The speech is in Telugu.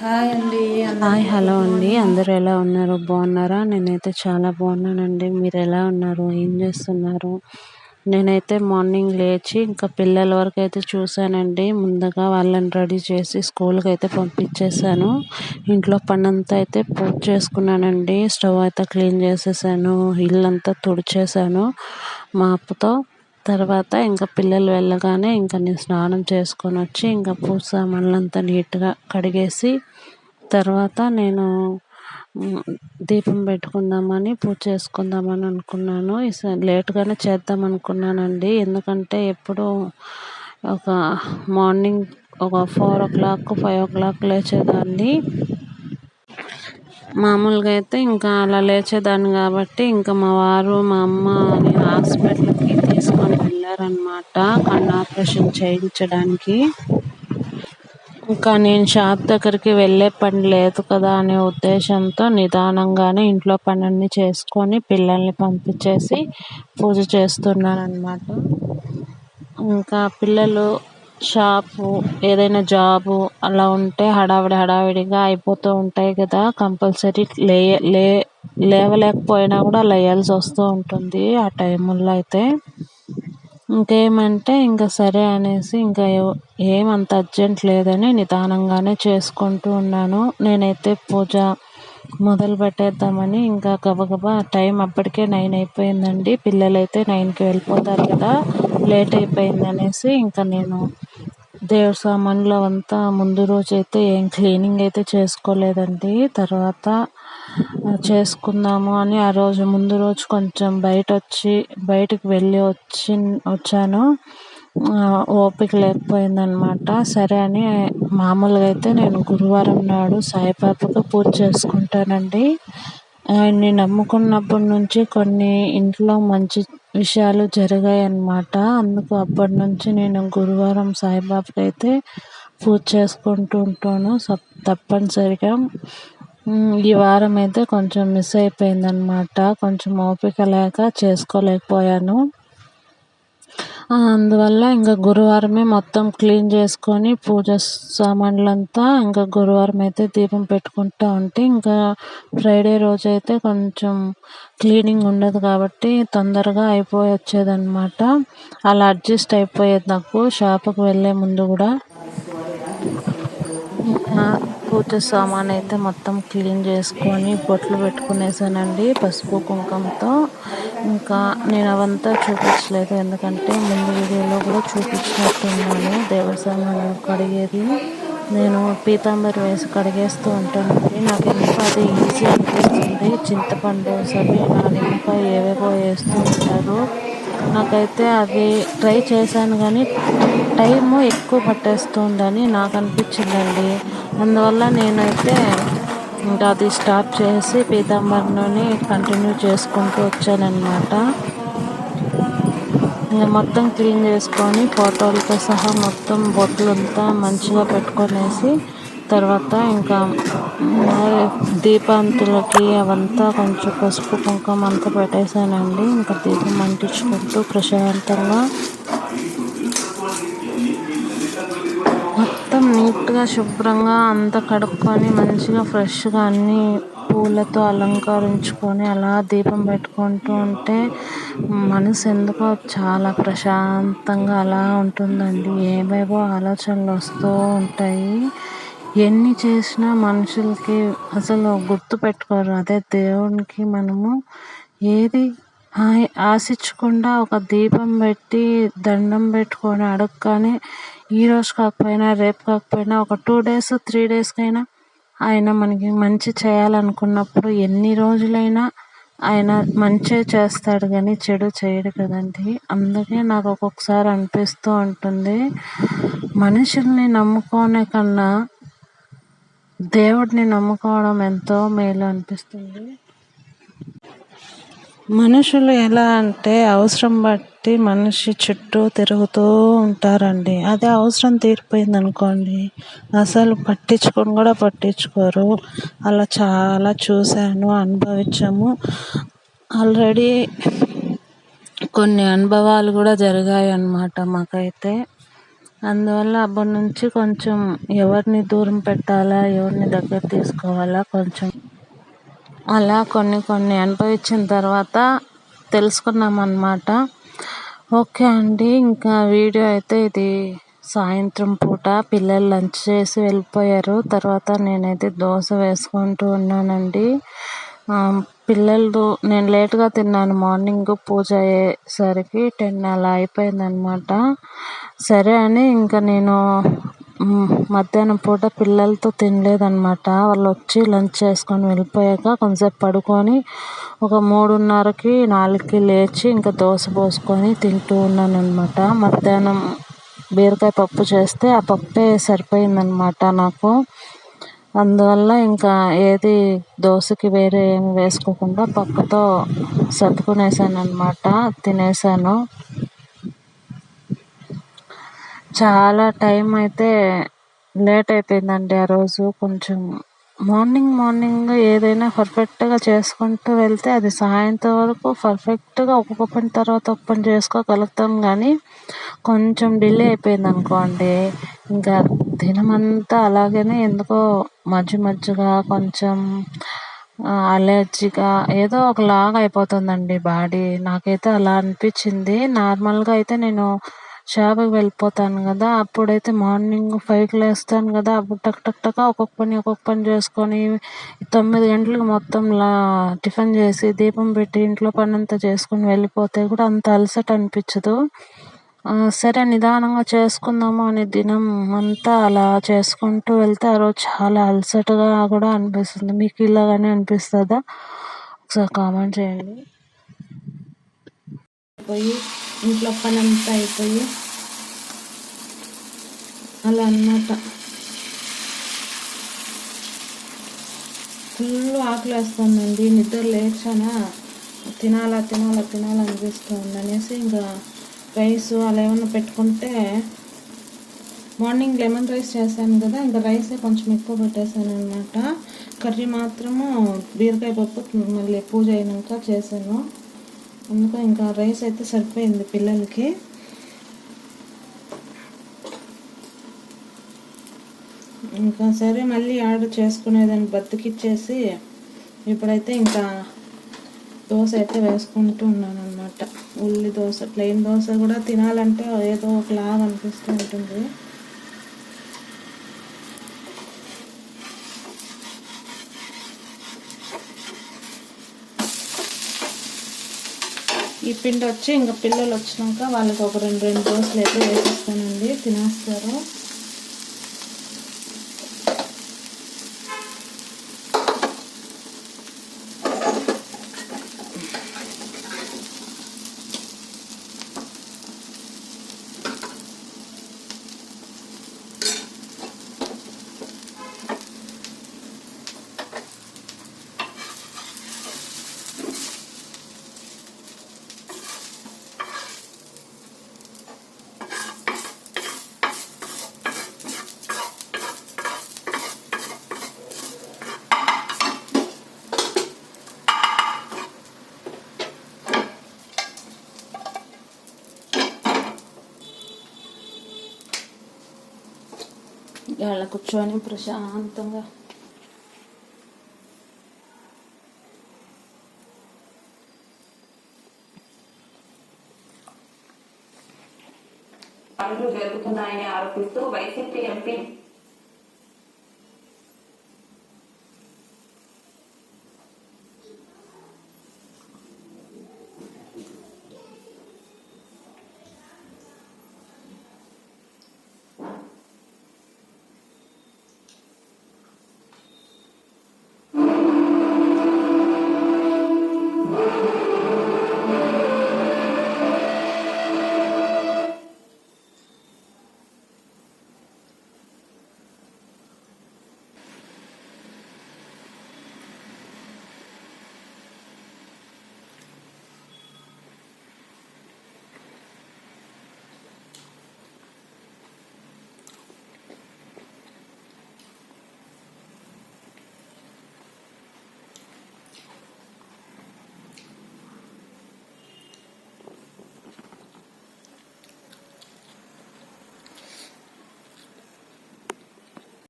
హాయ్ అండి హాయ్ హలో అండి అందరూ ఎలా ఉన్నారు? బాగున్నారా? నేనైతే చాలా బాగున్నానండి. మీరు ఎలా ఉన్నారు? ఏం చేస్తున్నారు? నేనైతే మార్నింగ్ లేచి ఇంకా పిల్లల వరకు అయితే చూశానండి. ముందుగా వాళ్ళని రెడీ చేసి స్కూల్కి అయితే పంపించేశాను. ఇంట్లో పని అంతా అయితే పూజ చేసుకున్నానండి. స్టవ్ అయితే క్లీన్ చేసేసాను. ఇల్లంతా తుడిచేసాను మాపుతో తర్వాత ఇంకా పిల్లలు వెళ్ళగానే ఇంకా నేను స్నానం చేసుకొని వచ్చి ఇంకా పూజ సామాన్లంతా నీట్గా కడిగేసి తర్వాత నేను దీపం పెట్టుకుందామని పూజ చేసుకుందామని అనుకున్నాను. ఈసారి లేట్గానే చేద్దాం అనుకున్నానండి. ఎందుకంటే ఎప్పుడు ఒక మార్నింగ్ ఒక four o'clock five o'clock లేచేదాన్ని. మామూలుగా అయితే ఇంకా అలా లేచేదాన్ని కాబట్టి ఇంకా మా వారు మా అమ్మ హాస్పిటల్కి తీసుకొని వెళ్ళారనమాట కన్ను ఆపరేషన్ చేయించడానికి. ఇంకా నేను షాప్ దగ్గరికి వెళ్ళే పని లేదు కదా అనే ఉద్దేశంతో నిదానంగానే ఇంట్లో పనులన్నీ చేసుకొని పిల్లల్ని పంపించేసి పూజ చేస్తున్నానమాట అనమాట ఇంకా పిల్లలు షాపు ఏదైనా జాబు అలా ఉంటే హడావిడి హడావిడిగా అయిపోతూ ఉంటాయి కదా కంపల్సరీ లే లే లేవలేకపోయినా కూడా లేయాల్సి వస్తూ ఉంటుంది ఆ టైముల్లో అయితే. ఇంకేమంటే ఇంకా సరే అనేసి ఇంకా ఏమంత అర్జెంట్ లేదని నిదానంగానే చేసుకుంటూ ఉన్నాను. నేనైతే పూజ మొదలు పెట్టేద్దామని ఇంకా గబగబా టైం అప్పటికే నైన్ అయిపోయిందండి. పిల్లలైతే నైన్కి వెళ్ళిపోతారు కదా లేట్ అయిపోయింది అనేసి ఇంకా నేను దేవుడి సామాన్లు అంతా ముందు రోజు అయితే ఏం క్లీనింగ్ అయితే చేసుకోలేదండి. తర్వాత చేసుకుందాము అని ఆ రోజు ముందు రోజు కొంచెం బయట వచ్చి బయటకు వెళ్ళి వచ్చి వచ్చాను. ఓపిక లేకపోయిందనమాట. సరే అని మామూలుగా అయితే నేను గురువారం నాడు సాయిబాబాకు పూజ చేసుకుంటానండి. ఆయన్ని నమ్ముకున్నప్పటి నుంచి కొన్ని ఇంట్లో మంచి విషయాలు జరిగాయి అన్నమాట అందుకు అప్పటి నుంచి నేను గురువారం సాయిబాబాకి అయితే పూజ చేసుకుంటూ ఉంటాను. తప్పనిసరిగా ఈ వారం అయితే కొంచెం మిస్ అయిపోయిందనమాట కొంచెం ఓపిక లేక చేసుకోలేకపోయాను. అందువల్ల ఇంకా గురువారమే మొత్తం క్లీన్ చేసుకొని పూజ సామాన్లంతా ఇంకా గురువారం అయితే దీపం పెట్టుకుంటూ ఉంటే ఇంకా ఫ్రైడే రోజు అయితే కొంచెం క్లీనింగ్ ఉండదు కాబట్టి తొందరగా అయిపోయి వచ్చేదన్నమాట. అలా అడ్జస్ట్ అయిపోయేది నాకు షాప్కి వెళ్ళే ముందు కూడా. పూజ సామాన్ అయితే మొత్తం క్లీన్ చేసుకొని బొట్లు పెట్టుకునేసానండి పసుపు కుంకుమతో ఇంకా నేను అవంతా చూపించలేదు ఎందుకంటే ముందు వీడియోలో కూడా చూపించినట్టున్నాను దేవసామాన్ కడిగేది. నేను పీతాంబరి వేసి కడిగేస్తూ ఉంటానండి. నాకు ఎందుకు అది ఈజీ అనిపిస్తుంది. చింతపండు సబీనా నిమ్మకాయ ఏవేవో వేస్తూ ఉంటారు. నాకైతే అది ట్రై చేశాను కానీ టైము ఎక్కువ పట్టేస్తుందని నాకు అనిపించిందండి. అందువల్ల నేనైతే ఇంకా అది స్టాప్ చేసి పీతాంబరిలోని కంటిన్యూ చేసుకుంటూ వచ్చానన్నమాట. ఇంకా మొత్తం క్లీన్ చేసుకొని ఫోటోలతో సహా మొత్తం బొట్లంతా మంచిగా పెట్టుకొనేసి తర్వాత ఇంకా దీపాంతులకి అవంతా కొంచెం పసుపు కుంకుమ అంతా పెట్టేశానండి. ఇంకా దీపం అంటించుకుంటూ ప్రశాంతంగా మొత్తం నీట్గా శుభ్రంగా అంతా కడుక్కొని మంచిగా ఫ్రెష్గా అన్నీ పూలతో అలంకరించుకొని అలా దీపం పెట్టుకుంటూ ఉంటే మనసు ఎందుకో చాలా ప్రశాంతంగా అలా ఉంటుందండి. ఏవేవో ఆలోచనలు వస్తూ ఉంటాయి. ఎన్ని చేసినా మనుషులకి అసలు గుర్తు పెట్టుకోరు. అదే దేవునికి మనము ఏది ఆశించకుండా ఒక దీపం పెట్టి దండం పెట్టుకొని అడగగానే ఈ రోజు కాకపోయినా రేపు కాకపోయినా ఒక టూ డేస్ త్రీ డేస్కైనా ఆయన మనకి మంచి చేయాలనుకున్నప్పుడు ఎన్ని రోజులైనా ఆయన మంచే చేస్తాడు కానీ చెడు చేయడు కదండి. అందుకే నాకు ఒక్కొక్కసారి అనిపిస్తూ ఉంటుంది మనుషుల్ని నమ్ముకోనే కన్నా దేవుడిని నమ్ముకోవడం ఎంతో మేలు అనిపిస్తుంది. మనుషులు ఎలా అంటే అవసరం బట్టి మనిషి చుట్టూ తిరుగుతూ ఉంటారండి. అదే అవసరం తీరిపోయింది అనుకోండి అసలు పట్టించుకొని కూడా పట్టించుకోరు. అలా చాలా చూశాను అనుభవించాము. ఆల్రెడీ కొన్ని అనుభవాలు కూడా జరిగాయి అన్నమాట మాకైతే. అందువల్ల అప్పటి నుంచి కొంచెం ఎవరిని దూరం పెట్టాలా ఎవరిని దగ్గర తీసుకోవాలా కొంచెం అలా కొన్ని కొన్ని అనుభవించిన తర్వాత తెలుసుకున్నాం అన్నమాట ఓకే అండి ఇంకా వీడియో అయితే ఇది సాయంత్రం పూట పిల్లలు లంచ్ చేసి వెళ్ళిపోయారు. తర్వాత నేనైతే దోశ వేసుకుంటూ ఉన్నానండి. పిల్లలు నేను లేట్గా తిన్నాను. మార్నింగ్ పూజ అయ్యేసరికి టెన్ అలా అయిపోయిందనమాట సరే అని ఇంకా నేను మధ్యాహ్నం పూట పిల్లలతో తినలేదన్నమాట. వాళ్ళు వచ్చి లంచ్ చేసుకొని వెళ్ళిపోయాక కొంచెంసేపు పడుకొని ఒక మూడున్నరకి నాలుగుకి లేచి ఇంకా దోశ పోసుకొని తింటూ ఉన్నాను అనమాట మధ్యాహ్నం బీరకాయ పప్పు చేస్తే ఆ పప్పే సరిపోయిందనమాట నాకు. అందువల్ల ఇంకా ఏది దోశకి వేరే ఏమి వేసుకోకుండా పప్పుతో సర్దుకునేసాను అనమాట తినేసాను. చాలా టైం అయితే లేట్ అయిపోయిందండి ఆ రోజు కొంచెం. మార్నింగ్ మార్నింగ్ ఏదైనా పర్ఫెక్ట్గా చేసుకుంటూ వెళ్తే అది సాయంత్రం వరకు పర్ఫెక్ట్గా ఒక్కొక్క పని తర్వాత ఒక పని చేసుకోగలుగుతాం కానీ కొంచెం డిలే అయిపోయింది అనుకోండి. ఇంకా దినమంతా అలాగనే ఎందుకో మధ్య మధ్యగా కొంచెం అలర్జీగా ఏదో ఒకలాగా అయిపోతుందండి బాడీ. నాకైతే అలా అనిపించింది. నార్మల్గా అయితే నేను షాప్కి వెళ్ళిపోతాను కదా అప్పుడైతే మార్నింగ్ ఫైవ్కి లేస్తాను కదా అప్పుడు టక్ టక్ టక్ ఒక్కొక్క పని ఒక్కొక్క పని చేసుకొని తొమ్మిది గంటలకు మొత్తంలా టిఫిన్ చేసి దీపం పెట్టి ఇంట్లో పని అంతా చేసుకొని వెళ్ళిపోతే కూడా అంత అలసట అనిపించదు. సరే నిదానంగా చేసుకుందాము అనే దినం అంతా అలా చేసుకుంటూ వెళ్తే ఆ రోజు చాలా అలసటగా కూడా అనిపిస్తుంది. మీకు ఇలాగానే అనిపిస్తుందా? ఒకసారి కామెంట్ చేయండి. పోయి ఇంట్లో పని అంతా అయిపోయి అలా అన్నమాట. ఫుల్ ఆకలి వేస్తుందండి. నిద్ర లేచానా? తినాలా తినాలా తినాలనిపిస్తుంది అనేసి ఇంకా రైస్ అలా ఏమన్నా పెట్టుకుంటే మార్నింగ్ లెమన్ రైస్ చేశాను కదా ఇంకా రైసే కొంచెం ఎక్కువ పెట్టేశాను అనమాట కర్రీ మాత్రము బీరకాయ పప్పు మళ్ళీ పూజ అయినాక చేశాను. అందుకో ఇంకా రైస్ అయితే సరిపోయింది పిల్లలకి. ఇంకా సరే మళ్ళీ ఆర్డర్ చేసుకునేదాన్ని బతికిచ్చేసి ఇప్పుడైతే ఇంకా దోశ అయితే వేసుకుంటూ ఉన్నాను అనమాట ఉల్లి దోశ ప్లెయిన్ దోశ కూడా తినాలంటే ఏదో ఒకలాగా అనిపిస్తూ ఉంటుంది. ఈ పిండి వచ్చి ఇంకా పిల్లలు వచ్చినాక వాళ్ళకి ఒక రెండు రెండు దోశలు అయితే వేసిస్తానండి తినేస్తారు. కూర్చొని ప్రశాంతంగా పనులు జరుగుతున్నాయని ఆరోపిస్తూ వైసీపీ ఎంపీ